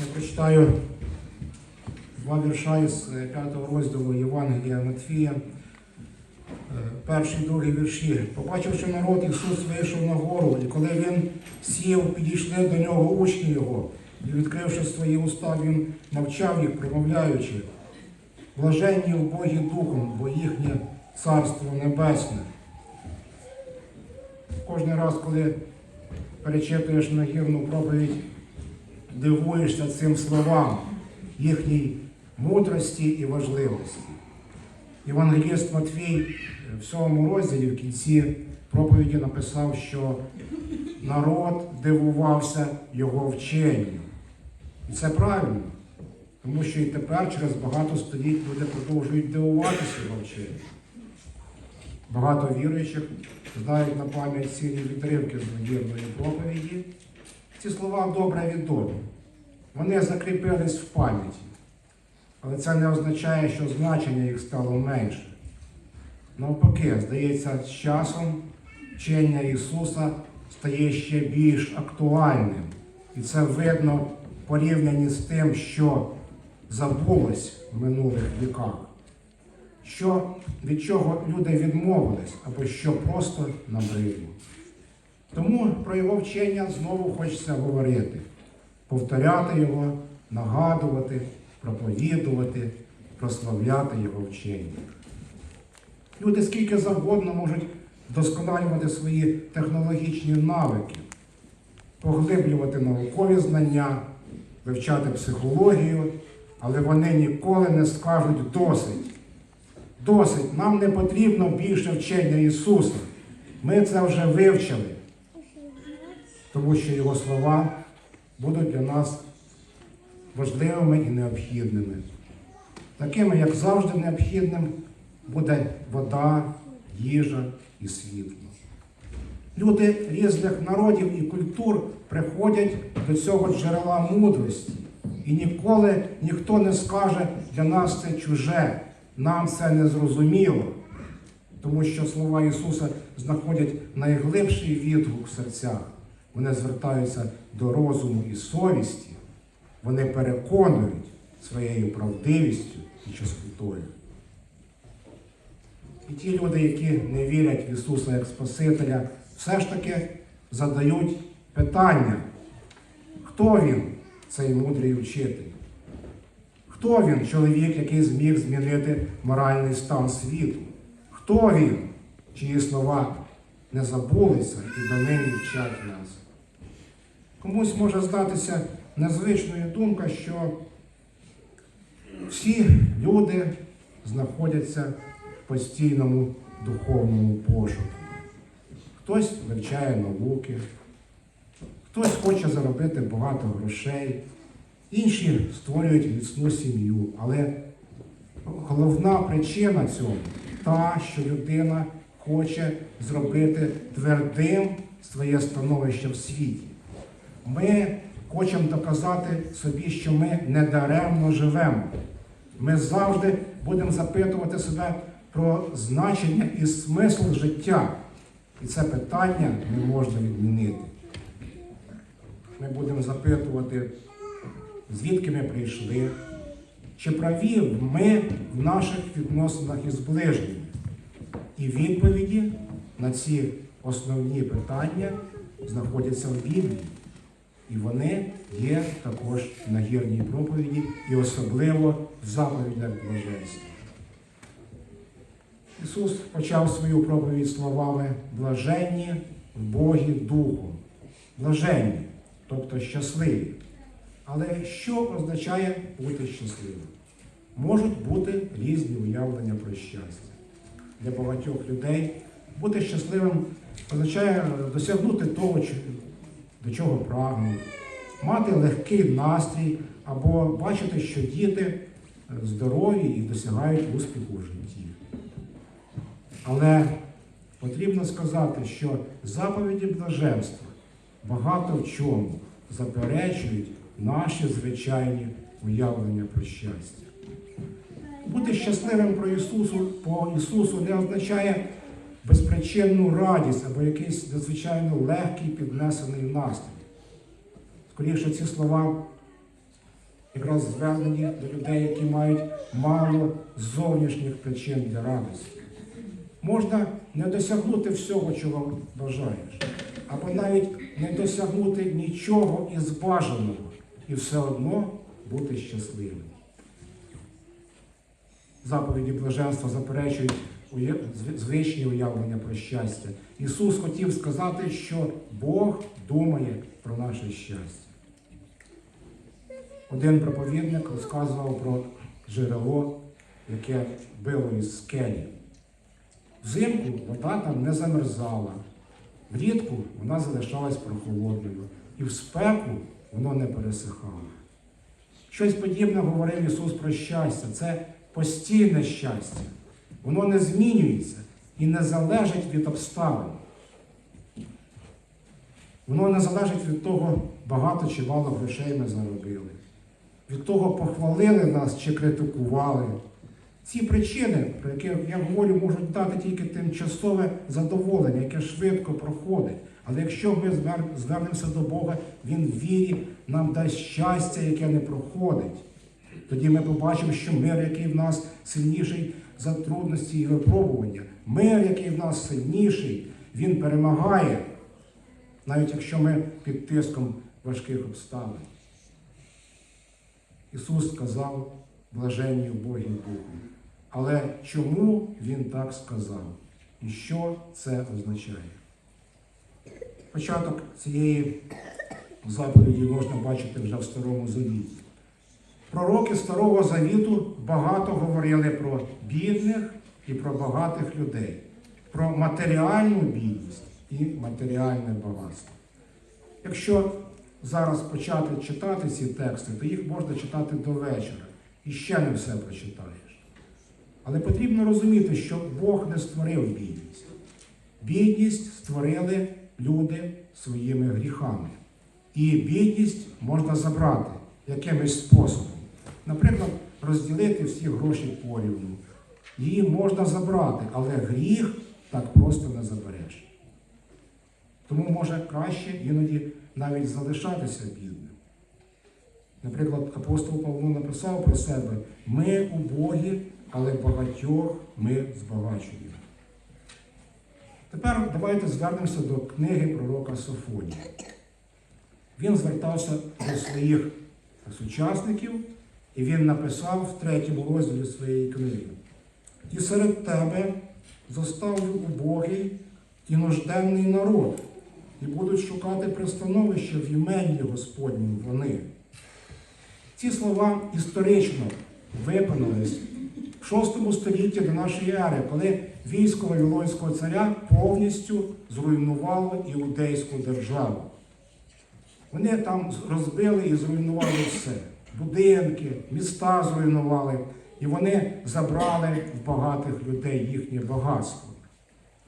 Я прочитаю два вірша із п'ятого розділу Євангелія Матфія. Е, Перший і другий вірші. Побачивши народ, Ісус вийшов на гору, і коли він сів, підійшли до нього учні його, і відкривши свої уста, він навчав їх, промовляючи, блаженні убогі духом, бо їхнє царство небесне. Кожен раз, коли перечитуєш нагірну проповідь, дивуєшся цим словам, їхній мудрості і важливості. Євангеліст Матвій е, в сьомому розділі в кінці проповіді написав, що народ дивувався його вченню. І це правильно, тому що і тепер через багато століть люди продовжують дивуватися його вченню. Багато віруючих знають на пам'ять цілі відривки з нагірної проповіді. Ці слова добре відомі. Вони закріпились в пам'яті. Але це не означає, що значення їх стало менше. Навпаки, здається, з часом вчення Ісуса стає ще більш актуальним. І це видно в порівнянні з тим, що забулось в минулих віках. Що від чого люди відмовились, або що просто набридло. Тому про його вчення знову хочеться говорити, повторяти його, нагадувати, проповідувати, прославляти його вчення. Люди скільки завгодно можуть вдосконалювати свої технологічні навики, поглиблювати наукові знання, вивчати психологію, але вони ніколи не скажуть досить. Досить, нам не потрібно більше вчення Ісуса. Ми це вже вивчили тому що його слова будуть для нас важливими і необхідними. Такими, як завжди, необхідним буде вода, їжа і світло. Люди різних народів і культур приходять до цього джерела мудрості. І ніколи ніхто не скаже, для нас це чуже, нам це не зрозуміло. Тому що слова Ісуса знаходять найглибший відгук в серцях. Вони звертаються до розуму і совісті, вони переконують своєю правдивістю і чистотою. І ті люди, які не вірять в Ісуса як Спасителя, все ж таки задають питання, хто він, цей мудрий учитель? Хто він, чоловік, який зміг змінити моральний стан світу? Хто він, чиї слова не забулися і донині вчать нас? Комусь може здатися незвичною думка, що всі люди знаходяться в постійному духовному пошуку. Хтось вивчає науки, хтось хоче заробити багато грошей, інші створюють міцну сім'ю. Але головна причина цього та, що людина хоче зробити твердим своє становище в світі. Ми хочемо доказати собі, що ми недаремно живемо. Ми завжди будемо запитувати себе про значення і смисл життя. І це питання не можна відмінити. Ми будемо запитувати, звідки ми прийшли, чи праві ми в наших відносинах із ближніми. І відповіді на ці основні питання знаходяться в Біблії. І вони є також в нагірній проповіді і особливо в заповідях блаженства. Ісус почав свою проповідь словами блаженні в Богі Духом. Блаженні, тобто щасливі. Але що означає бути щасливим? Можуть бути різні уявлення про щастя. Для багатьох людей бути щасливим означає досягнути того, до чого прагнуть, мати легкий настрій або бачити, що діти здорові і досягають успіху в житті. Але потрібно сказати, що заповіді блаженства багато в чому заперечують наші звичайні уявлення про щастя. Бути щасливим про Ісусу, по Ісусу не означає безпричинну радість або якийсь надзвичайно легкий піднесений настрій. Скоріше ці слова якраз звернені до людей, які мають мало зовнішніх причин для радості. Можна не досягнути всього, чого бажаєш, або навіть не досягнути нічого із бажаного і все одно бути щасливим. Заповіді блаженства заперечують звичні уявлення про щастя. Ісус хотів сказати, що Бог думає про наше щастя. Один проповідник розказував про джерело, яке било із скелі. Взимку вода там не замерзала, влітку вона залишалась прохолодною, і в спеку воно не пересихало. Щось подібне говорив Ісус про щастя. Це постійне щастя. Воно не змінюється і не залежить від обставин. Воно не залежить від того, багато чи мало грошей ми заробили, від того, похвалили нас чи критикували. Ці причини, про які я говорю, можуть дати тільки тимчасове задоволення, яке швидко проходить. Але якщо ми звер- звернемося до Бога, Він в вірі нам дасть щастя, яке не проходить. Тоді ми побачимо, що мир, який в нас сильніший за трудності і випробування, мир, який в нас сильніший, він перемагає, навіть якщо ми під тиском важких обставин. Ісус сказав блаженні Богі Духу. Але чому Він так сказав? І що це означає? Початок цієї заповіді можна бачити вже в Старому Завіті. Пророки Старого Завіту багато говорили про бідних і про багатих людей, про матеріальну бідність і матеріальне багатство. Якщо зараз почати читати ці тексти, то їх можна читати до вечора і ще не все прочитаєш. Але потрібно розуміти, що Бог не створив бідність. Бідність створили люди своїми гріхами. І бідність можна забрати якимось способом. Наприклад, розділити всі гроші порівну. Її можна забрати, але гріх так просто не забереш. Тому може краще іноді навіть залишатися бідним. Наприклад, апостол Павло написав про себе: ми у Богі, але багатьох ми збагачуємо. Тепер давайте звернемося до книги пророка Софонія. Він звертався до своїх сучасників, і він написав в третьому розділі своєї книги. І серед тебе зоставлю убогий і нужденний народ, і будуть шукати пристановище в імені Господнім вони. Ці слова історично виконались в VI столітті до нашої ери, коли військо Вавилонського царя повністю зруйнувало іудейську державу. Вони там розбили і зруйнували все. Будинки, міста зруйнували, і вони забрали в багатих людей їхнє багатство.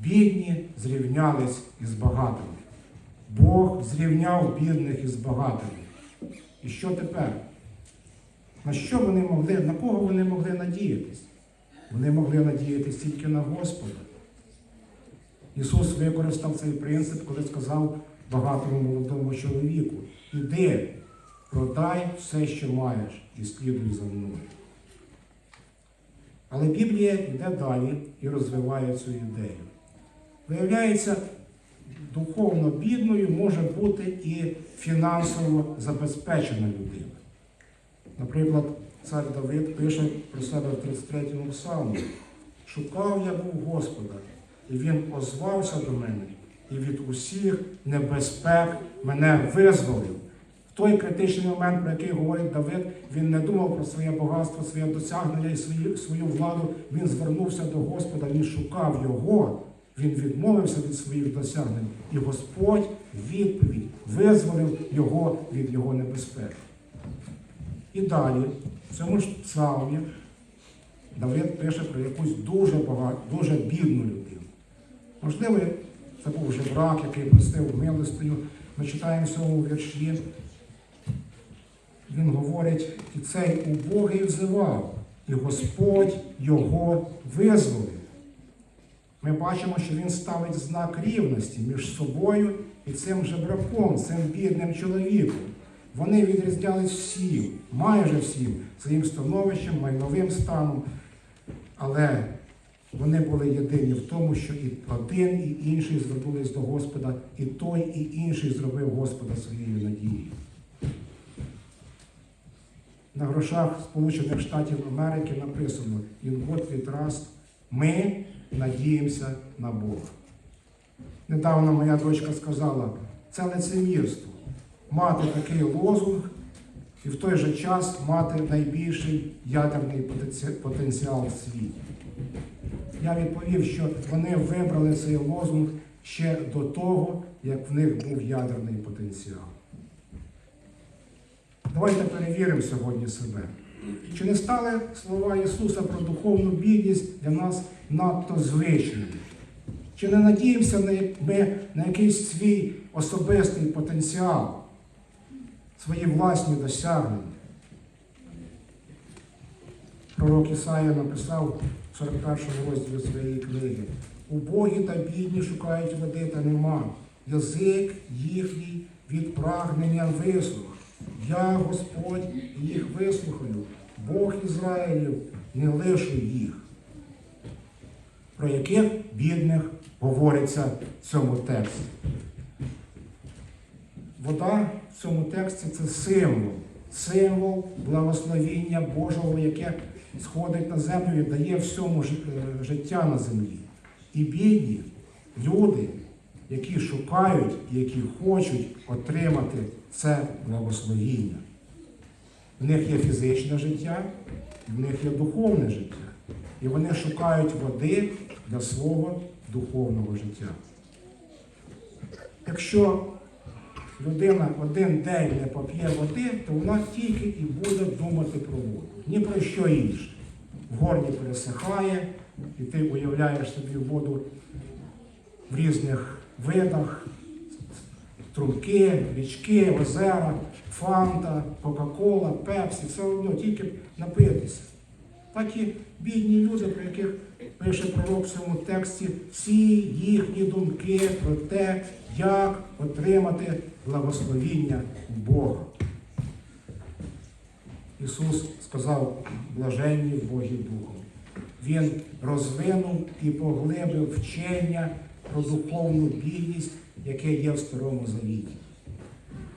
Бідні зрівнялись із багатими. Бог зрівняв бідних із багатими. І що тепер? На що вони могли, на кого вони могли надіятись? Вони могли надіятись тільки на Господа. Ісус використав цей принцип, коли сказав багатому молодому чоловіку: іди, продай все, що маєш, і слідуй за мною. Але Біблія йде далі і розвиває цю ідею. Виявляється, духовно бідною може бути і фінансово забезпечена людина. Наприклад, цар Давид пише про себе в 33-му псалмі. Шукав я був Господа, і він озвався до мене, і від усіх небезпек мене визволив. Той критичний момент, про який говорить Давид, він не думав про своє багатство, своє досягнення і свою, свою владу. Він звернувся до Господа, він шукав його, він відмовився від своїх досягнень. І Господь відповідь визволив його від його небезпек. І далі, в цьому ж псалмі, Давид пише про якусь дуже багату, дуже бідну людину. Можливо, це був жебрак, який простив милостиню. Ми читаємо в цьому вірші. Він говорить, і цей убогий взивав, і Господь його визволив. Ми бачимо, що він ставить знак рівності між собою і цим жебраком, цим бідним чоловіком. Вони відрізнялись всім, майже всім, своїм становищем, майновим станом. Але вони були єдині в тому, що і один, і інший звернулись до Господа, і той, і інший зробив Господа своєю надією. На грошах Сполучених Штатів Америки написано «In God we trust» Ми надіємося на Бога. Недавно моя дочка сказала, це лицемірство. Мати такий лозунг і в той же час мати найбільший ядерний потенціал в світі. Я відповів, що вони вибрали цей лозунг ще до того, як в них був ядерний потенціал. Давайте перевіримо сьогодні себе. Чи не стали слова Ісуса про духовну бідність для нас надто звичними? Чи не надіємося ми на якийсь свій особистий потенціал, свої власні досягнення? Пророк Ісая написав в 41 розділі своєї книги: Убогі та бідні шукають води, та нема. Язик їхній від прагнення висох. Я, Господь, їх вислухаю, Бог Ізраїлів, не лишу їх. Про яких бідних говориться в цьому тексті? Вода в цьому тексті це символ, символ благословіння Божого, яке сходить на землю і дає всьому е, життя на землі. І бідні люди, які шукають і які хочуть отримати це благословіння. В них є фізичне життя, в них є духовне життя. І вони шукають води для свого духовного життя. Якщо людина один день не поп'є води, то вона тільки і буде думати про воду. Ні про що інше. В горлі пересихає, і ти уявляєш собі воду в різних видах, струмки, річки, озера, фанта, Кока-Кола, Пепсі, все одно тільки напитися. Так і бідні люди, про яких пише пророк в цьому тексті, всі їхні думки про те, як отримати благословіння Бога. Ісус сказав блаженні Богі Духом. Він розвинув і поглибив вчення про духовну бідність, яке є в Старому Завіті.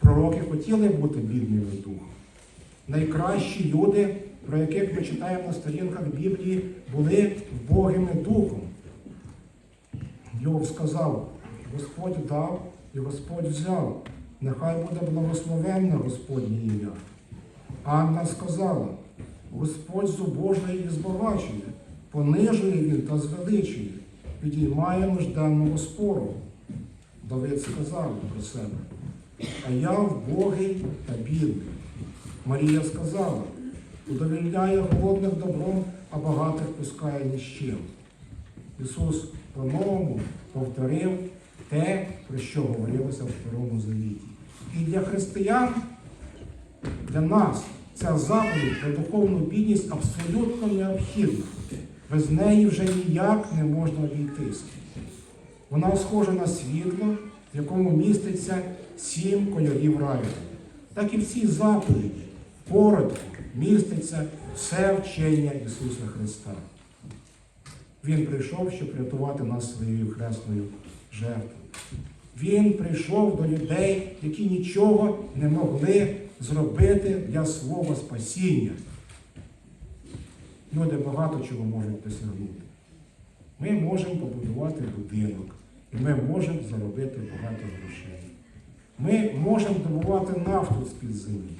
Пророки хотіли бути бідними духом. Найкращі люди, про яких ми читаємо на сторінках Біблії, були вбогими духом. Йов сказав, Господь дав і Господь взяв. Нехай буде благословенне Господнє ім'я. Анна сказала, Господь зубожує і збагачує, понижує він та звеличує, підіймає нужденного спору. Давид сказав про себе, а я вбогий та бідний. Марія сказала, удовільняє голодних добром, а багатих пускає ні. Ісус по-новому повторив те, про що говорилося в Старому Завіті. І для християн, для нас, ця заповідь про духовну бідність абсолютно необхідна. Без неї вже ніяк не можна обійтися. Вона схожа на світло, в якому міститься сім кольорів раю. Так і в цій заповіді коротко міститься все вчення Ісуса Христа. Він прийшов, щоб рятувати нас своєю хресною жертвою. Він прийшов до людей, які нічого не могли зробити для свого спасіння. Люди багато чого можуть досягнути. Ми можемо побудувати будинок, і ми можемо заробити багато грошей. Ми можемо добувати нафту з-під землі.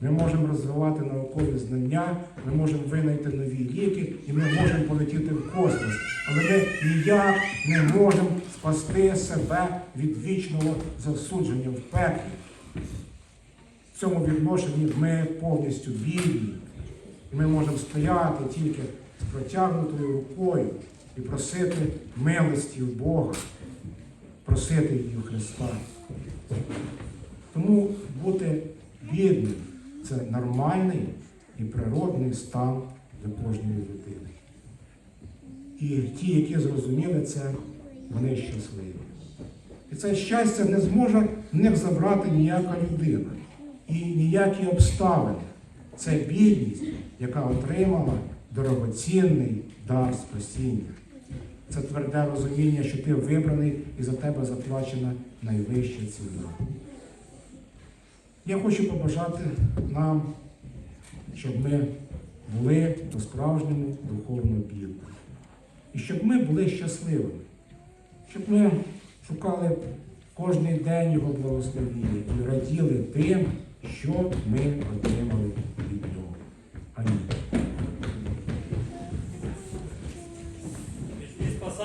Ми можемо розвивати наукові знання, ми можемо винайти нові ліки, і ми можемо полетіти в космос. Але ми ніяк не можемо спасти себе від вічного засудження в пеклі. В цьому відношенні ми повністю бідні. Ми можемо стояти тільки з протягнутою рукою і просити милості у Бога, просити її у Христа. Тому бути бідним це нормальний і природний стан для кожної людини. І ті, які зрозуміли це, вони щасливі. І це щастя не зможе в них забрати ніяка людина. і ніякі обставини. Це бідність, яка отримала дорогоцінний дар спасіння. Це тверде розуміння, що ти вибраний і за тебе заплачена найвища ціна. Я хочу побажати нам, щоб ми були по-справжньому духовно бідними. І щоб ми були щасливими, щоб ми шукали кожний день Його благословіння і раділи тим, що ми отримали від Нього. 아닙니다.